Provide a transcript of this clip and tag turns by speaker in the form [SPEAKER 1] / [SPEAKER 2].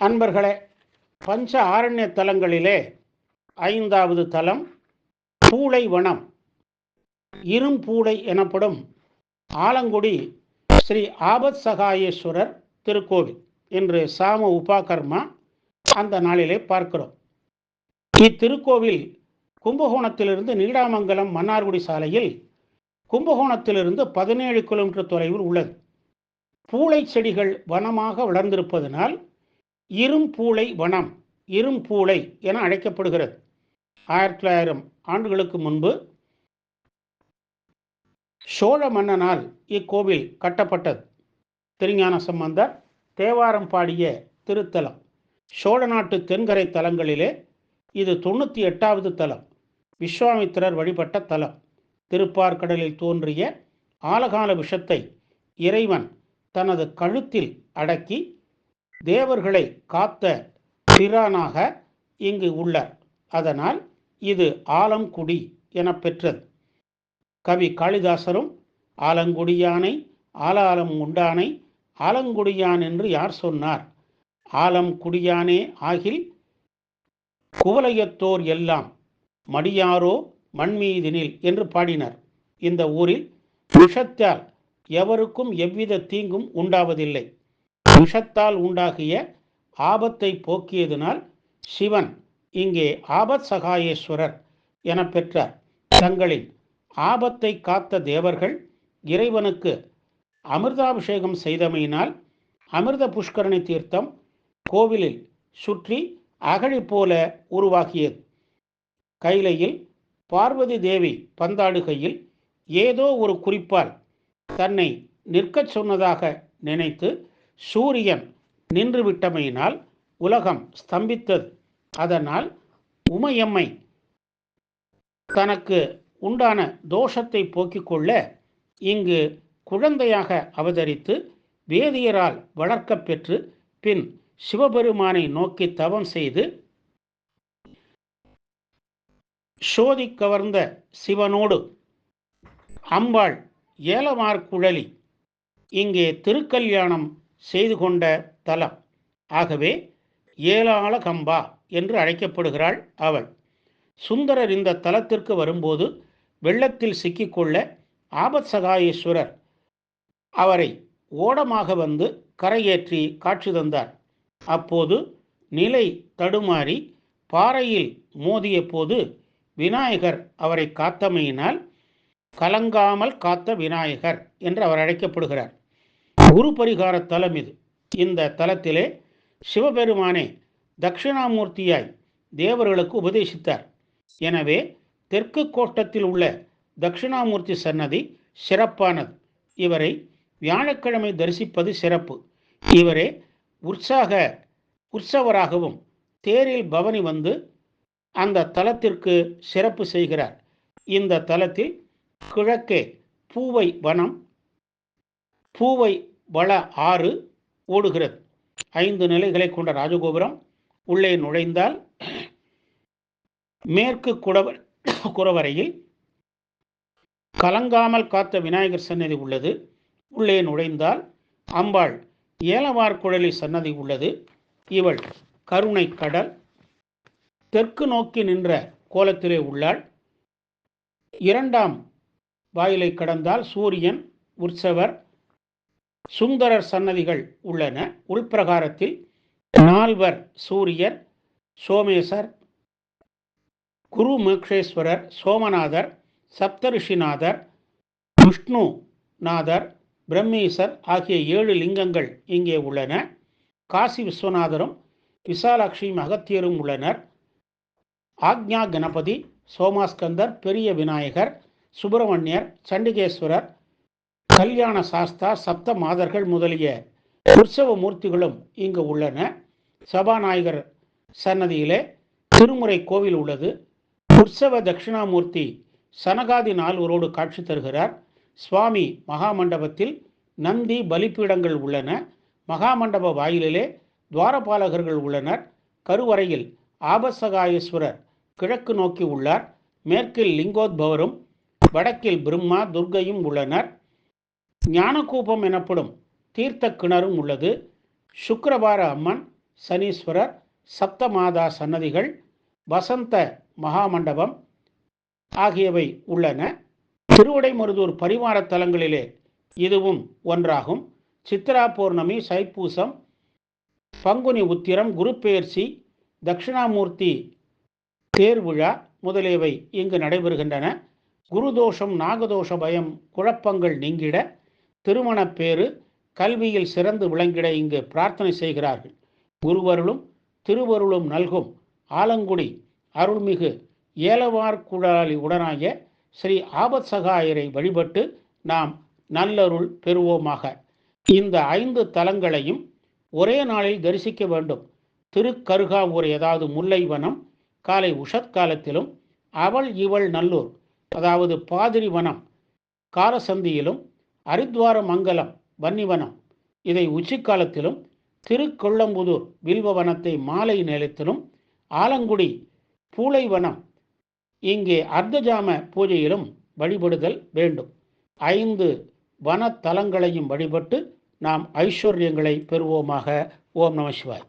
[SPEAKER 1] அன்பர்களே பஞ்ச ஆரண்ய தலங்களிலே ஐந்தாவது தலம் பூளை வனம். இரும்பூளை எனப்படும் ஆலங்குடி ஸ்ரீ ஆபத் சகாயேஸ்வரர் திருக்கோவில் என்று சாம உபாகர்மா அந்த நாளிலே பார்க்கிறோம். இத்திருக்கோவில் கும்பகோணத்திலிருந்து நீடாமங்கலம் மன்னார்குடி சாலையில் கும்பகோணத்திலிருந்து பதினேழு கிலோமீட்டர் தொலைவில் உள்ளது. பூளை செடிகள் வனமாக வளர்ந்திருப்பதனால் இரும்பூளை வனம் இரும்பூளை என அழைக்கப்படுகிறது. ஆயிரத்தி தொள்ளாயிரம் ஆண்டுகளுக்கு முன்பு சோழ மன்னனால் இக்கோவில் கட்டப்பட்டது. திருஞான சம்பந்தர் தேவாரம் பாடிய திருத்தலம். சோழ நாட்டு தென்கரை தலங்களிலே இது தொண்ணூற்றி எட்டாவது தலம். விஸ்வாமித்திரர் வழிபட்ட தலம். திருப்பார்கடலில் தோன்றிய ஆலகால விஷத்தை இறைவன் தனது கழுத்தில் அடக்கி தேவர்களை காத்த பிரானாக இங்கு உள்ளார். அதனால் இது ஆலங்குடி என பெற்றது. கவி காளிதாசரும் ஆலங்குடியானை ஆலாலம் உண்டானை ஆலங்குடியான் என்று யார் சொன்னார்? ஆலம் குடியானே ஆகில் குவலையத்தோர் எல்லாம் மடியாரோ மண்மீதினில் என்று பாடினர். இந்த ஊரில் விஷத்தால் எவருக்கும் எவ்வித தீங்கும் உண்டாவதில்லை. விஷத்தால் உண்டாகிய ஆபத்தை போக்கியதினால் சிவன் இங்கே ஆபத் சகாயேஸ்வரர் என பெற்றார். தங்களின் ஆபத்தை காத்த தேவர்கள் இறைவனுக்கு அமிர்தாபிஷேகம் செய்தமையினால் அமிர்த புஷ்கரணி தீர்த்தம் கோவிலில் சுற்றி அகழி போல உருவாகியது. கைலையில் பார்வதி தேவி பந்தாடுகையில் ஏதோ ஒரு குறிப்பால் தன்னை நிற்கச் சொன்னதாக நினைத்து சூரியன் நின்றுவிட்டமையினால் உலகம் ஸ்தம்பித்தது. அதனால் உமையம்மை தனக்கு உண்டான தோஷத்தை போக்கிக் கொள்ள இங்கு குழந்தையாக அவதரித்து வேதியரால் வளர்க்கப் பெற்று பின் சிவபெருமானை நோக்கி தவம் செய்து சோதி கவர்ந்த சிவனோடு அம்பாள் ஏலமார்குழலி இங்கே திருக்கல்யாணம் செய்து கொண்ட தலம். ஆகவே ஏலாள கம்பா என்று அழைக்கப்படுகிறாள் அவள். சுந்தரர் இந்த தலத்திற்கு வரும்போது வெள்ளத்தில் சிக்கிக்கொள்ள ஆபத் சகாயேஸ்வரர் அவரை ஓடமாக வந்து கரையேற்றி காட்சி தந்தார். அப்போது நிலை தடுமாறி பாறையில் மோதிய போது விநாயகர் அவரை காத்தமையினால் கலங்காமல் காத்த விநாயகர் என்று அவர் அழைக்கப்படுகிறார். குரு பரிகார தலம் இது. இந்த தலத்திலே சிவபெருமானே தட்சிணாமூர்த்தியாய் தேவர்களுக்கு உபதேசித்தார். எனவே தெற்கு கோட்டத்தில் உள்ள தட்சிணாமூர்த்தி சன்னதி சிறப்பானது. இவரை வியாழக்கிழமை தரிசிப்பது சிறப்பு. இவரே உற்சாக உற்சவராகவும் தேரில் பவனி வந்து அந்த தலத்திற்கு சிறப்பு செய்கிறார். இந்த தலத்தில் கிழக்கே பூவை வனம் பூவை வள ஆறு ஓடுகிறது. ஐந்து நிலைகளை கொண்ட ராஜகோபுரம் உள்ளே நுழைந்தால் மேற்கு குடவ குறவரையில் கலங்காமல் காத்த விநாயகர் சன்னதி உள்ளது. உள்ளே நுழைந்தால் அம்பாள் ஏலவார்குழலி சன்னதி உள்ளது. இவள் கருணை கடல். தெற்கு நோக்கி நின்ற கோலத்திலே உள்ளாள். இரண்டாம் வாயிலை கடந்தால் சூரியன் உற்சவர் சுந்தரர் சன்னதிகள் உள்ளன. உள்பிரகாரத்தில் நால்வர் சூரியர் சோமேசர் குரு மோக்ஷேஸ்வரர் சோமநாதர் சப்தரிஷிநாதர் விஷ்ணு நாதர் பிரம்மீசர் ஆகிய ஏழு லிங்கங்கள் இங்கே உள்ளன. காசி விஸ்வநாதரும் விசாலாட்சியும் அகத்தியரும் உள்ளனர். ஆக்ஞா கணபதி சோமாஸ்கந்தர் பெரிய விநாயகர் சுப்பிரமணியர் சண்டிகேஸ்வரர் கல்யாண சாஸ்தா சப்த மாதர்கள் முதலிய உற்சவ மூர்த்திகளும் இங்கு உள்ளன. சபாநாயகர் சன்னதியிலே திருமுறை கோவில் உள்ளது. உற்சவ தட்சிணாமூர்த்தி சனகாதி நால்வரோடு காட்சி தருகிறார். சுவாமி மகாமண்டபத்தில் நந்தி பலிப்பீடங்கள் உள்ளன. மகாமண்டப வாயிலிலே துவாரபாலகர்கள் உள்ளனர். கருவறையில் ஆபசகாயேஸ்வரர் கிழக்கு நோக்கி உள்ளார். மேற்கில் லிங்கோத்பவரும் வடக்கில் பிரம்மா துர்க்கையும் உள்ளனர். ஞானகூபம் எனப்படும் தீர்த்த கிணறும் உள்ளது. சுக்கரவார அம்மன் சனீஸ்வரர் சப்தமாதா சன்னதிகள் வசந்த மகாமண்டபம் ஆகியவை உள்ளன. திருவிடைமருதூர் பரிவார தலங்களிலே இதுவும் ஒன்றாகும். சித்ரா பௌர்ணமி சைப்பூசம் பங்குனி உத்திரம் குருப்பெயர்ச்சி தட்சிணாமூர்த்தி தேர் விழா முதலியவை இங்கு நடைபெறுகின்றன. குருதோஷம் நாகதோஷ பயம் குழப்பங்கள் நீங்கிட திருமணப்பேறு கல்வியில் சிறந்து விளங்கிட இங்கு பிரார்த்தனை செய்கிறார்கள். குருவருளும் திருவருளும் நல்கும் ஆலங்குடி அருள்மிகு ஏலவார் குழாலி உடனாய ஸ்ரீ ஆபத் சகாயரை வழிபட்டு நாம் நல்லருள் பெறுவோமாக. இந்த ஐந்து தலங்களையும் ஒரே நாளில் தரிசிக்க வேண்டும். திருக்கருகாவூர் ஏதாவது முல்லைவனம் காலை உஷத்காலத்திலும் அவள் இவள் நல்லூர் அதாவது பாதிரி வனம் காலசந்தியிலும் அரித்வார மங்கலம் வன்னிவனம். இதை உச்சிக்காலத்திலும் திருக்கொள்ளம்புதூர் வில்வவனத்தை மாலை நிலத்திலும் ஆலங்குடி பூளைவனம் இங்கே அர்த்தஜாம பூஜையிலும் வழிபடுதல் வேண்டும். ஐந்து வனத்தலங்களையும் வழிபட்டு நாம் ஐஸ்வர்யங்களை பெறுவோமாக. ஓம் நம சிவாய்.